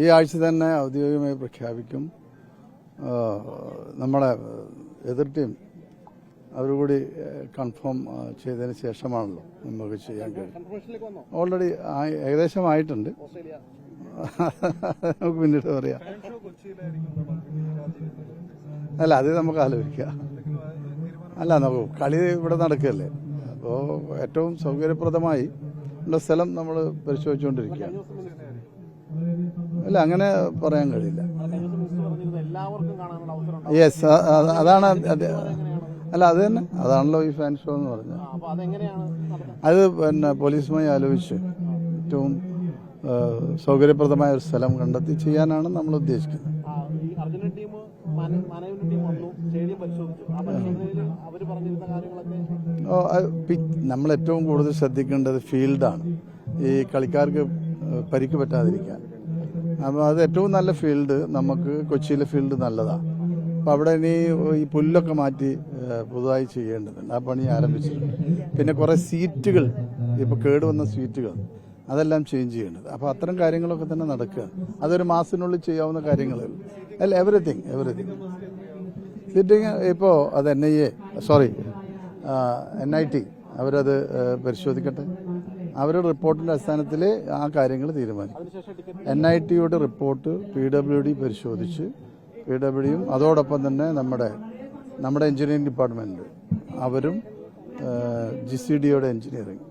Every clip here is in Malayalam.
ഈ ആഴ്ച തന്നെ ഔദ്യോഗികമായി പ്രഖ്യാപിക്കും. നമ്മളെ എതിർ ടീം അവരുകൂടി കൺഫേം ചെയ്തതിന് ശേഷമാണല്ലോ നമുക്ക് ചെയ്യാൻ കഴിയും ഓൾറെഡി ഏകദേശം ആയിട്ടുണ്ട്. നമുക്ക് പിന്നീട് പറയാം. അല്ല അത് നമുക്ക് ആലോചിക്കാം. അല്ല നമുക്ക് കളി ഇവിടെ നടക്കുകയല്ലേ? അപ്പോൾ ഏറ്റവും സൗകര്യപ്രദമായി ഉള്ള സ്ഥലം നമ്മൾ പരിശോധിച്ചുകൊണ്ടിരിക്കുകയാണ്. അല്ല അങ്ങനെ പറയാൻ കഴിയില്ല. യെസ് അതാണ് അല്ല അത് തന്നെ. അതാണല്ലോ ഈ ഫാൻ ഷോ എന്ന് പറഞ്ഞത്. അത് പിന്നെ പോലീസുമായി ആലോചിച്ച് ഏറ്റവും സൗകര്യപ്രദമായ ഒരു സ്ഥലം കണ്ടെത്തി ചെയ്യാനാണ് നമ്മൾ ഉദ്ദേശിക്കുന്നത്. ഓ, നമ്മൾ ഏറ്റവും കൂടുതൽ ശ്രദ്ധിക്കേണ്ടത് ഫീൽഡാണ്. ഈ കളിക്കാർക്ക് പരിക്ക് പറ്റാതിരിക്കാൻ. അപ്പോൾ അത് ഏറ്റവും നല്ല ഫീൽഡ് നമുക്ക് കൊച്ചിയിലെ ഫീൽഡ് നല്ലതാണ് അപ്പോൾ അവിടെ ഇനി ഈ പുല്ലൊക്കെ മാറ്റി പുതുതായി ചെയ്യേണ്ടതുണ്ട്. ആ പണി ആരംഭിച്ചിട്ടുണ്ട്. പിന്നെ കുറേ സീറ്റുകൾ ഇപ്പോൾ കേടുവന്ന സീറ്റുകൾ അതെല്ലാം ചേഞ്ച് ചെയ്യേണ്ടത്. അപ്പോൾ അത്തരം കാര്യങ്ങളൊക്കെ തന്നെ നടക്കുക. അതൊരു മാസത്തിനുള്ളിൽ ചെയ്യാവുന്ന കാര്യങ്ങളല്ല അല്ല എവറിത്തിങ് എവറിത്തിങ് സീറ്റിങ് ഇപ്പോൾ അത് N I A sorry N I T അവരത് പരിശോധിക്കട്ടെ? അവരുടെ റിപ്പോർട്ടിന്റെ അടിസ്ഥാനത്തിൽ ആ കാര്യങ്ങൾ തീരുമാനിക്കും. എൻ ഐ ടിയുടെ റിപ്പോർട്ട് പി ഡബ്ല്യു ഡി പരിശോധിച്ച് പി ഡബ്ല്യു ഡിയും അതോടൊപ്പം തന്നെ നമ്മുടെ നമ്മുടെ എഞ്ചിനീയറിംഗ് ഡിപ്പാർട്ട്മെന്റ് അവരും ജി സി ഡിയുടെ എഞ്ചിനീയറിംഗ്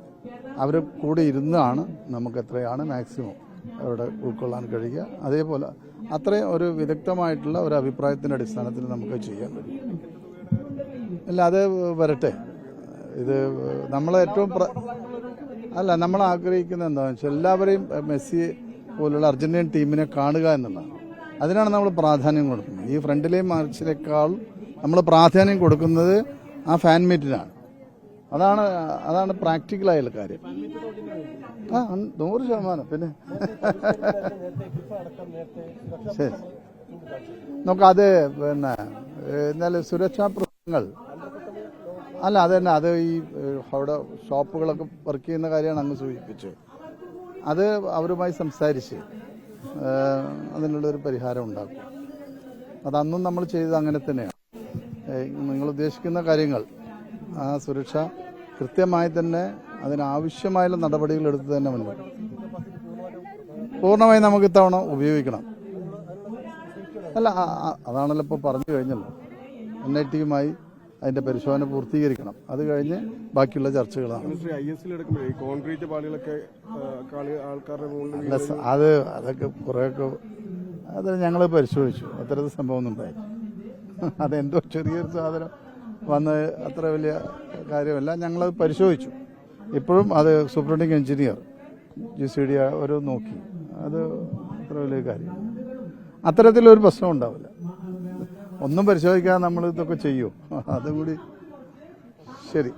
അവർ കൂടെ ഇരുന്നാണ് നമുക്ക് എത്രയാണ് മാക്സിമം അവിടെ ഉൾക്കൊള്ളാൻ കഴിയുക. അതേപോലെ അത്രയും ഒരു വിദഗ്ധമായിട്ടുള്ള ഒരു അഭിപ്രായത്തിന്റെ അടിസ്ഥാനത്തിൽ നമുക്ക് ചെയ്യാൻ കഴിയും അല്ല അത് വരട്ടെ. ഇത് പ്ര- അല്ല നമ്മൾ ആഗ്രഹിക്കുന്നത് എന്താണെന്ന് വെച്ചാൽ എല്ലാവരെയും മെസ്സി പോലുള്ള അർജന്റീൻ ടീമിനെ കാണുക എന്നുള്ളതാണ് അതിനാണ് നമ്മൾ പ്രാധാന്യം കൊടുക്കുന്നത്. ഈ ഫ്രണ്ടിലെ മാർച്ചിലേക്കാൾ നമ്മൾ പ്രാധാന്യം കൊടുക്കുന്നത് ആ ഫാൻ മീറ്റിനാണ് അതാണ് അതാണ് പ്രാക്ടിക്കലായുള്ള കാര്യം. ആ നൂറ് ശതമാനം. പിന്നെ ശരി. നമുക്കത് പിന്നെ എന്നാലും സുരക്ഷാ പ്രശ്നങ്ങൾ അല്ല അത് തന്നെ. അത് ഈ അവിടെ ഷോപ്പുകളൊക്കെ വർക്ക് ചെയ്യുന്ന കാര്യമാണ് അങ്ങ് സൂചിപ്പിച്ചത്. അത് അവരുമായി സംസാരിച്ച് അതിനുള്ള അതിനുള്ളൊരു പരിഹാരം ഉണ്ടാക്കും. അതന്നും നമ്മൾ ചെയ്തത് അങ്ങനെ തന്നെയാണ്. നിങ്ങൾ ഉദ്ദേശിക്കുന്ന കാര്യങ്ങൾ ആ സുരക്ഷ കൃത്യമായി തന്നെ അതിനാവശ്യമായ നടപടികൾ എടുത്ത് തന്നെ മുന്നോട്ട് പൂർണമായി നമുക്ക് ഇത്തവണ ഉപയോഗിക്കണം. അല്ല അതാണല്ലോ ഇപ്പോൾ പറഞ്ഞു കഴിഞ്ഞല്ലോ. എൻ ഐ ടിയുമായി അതിന്റെ പരിശോധന പൂർത്തീകരിക്കണം. അത് കഴിഞ്ഞ് ബാക്കിയുള്ള ചർച്ചകളാണ്. കോൺക്രീറ്റ് പാളികളൊക്കെ ആൾക്കാരുടെ അത് അതൊക്കെ കുറേയൊക്കെ അത് ഞങ്ങൾ പരിശോധിച്ചു. അത്തരത്തിൽ സംഭവം ഉണ്ടായി അതെന്തോ ചെറിയൊരു സാധനം വന്ന് അത്ര വലിയ കാര്യമല്ല. ഞങ്ങളത് പരിശോധിച്ചു. ഇപ്പോഴും അത് superintending engineer G C D ഒരു നോക്കി. അത് അത്ര വലിയ കാര്യം. അത്തരത്തിലൊരു പ്രശ്നം ഉണ്ടാവില്ല. ഒന്നും പരിശോധിക്കാതെ നമ്മൾ ഇതൊക്കെ ചെയ്യും. അതുകൂടി ശരി.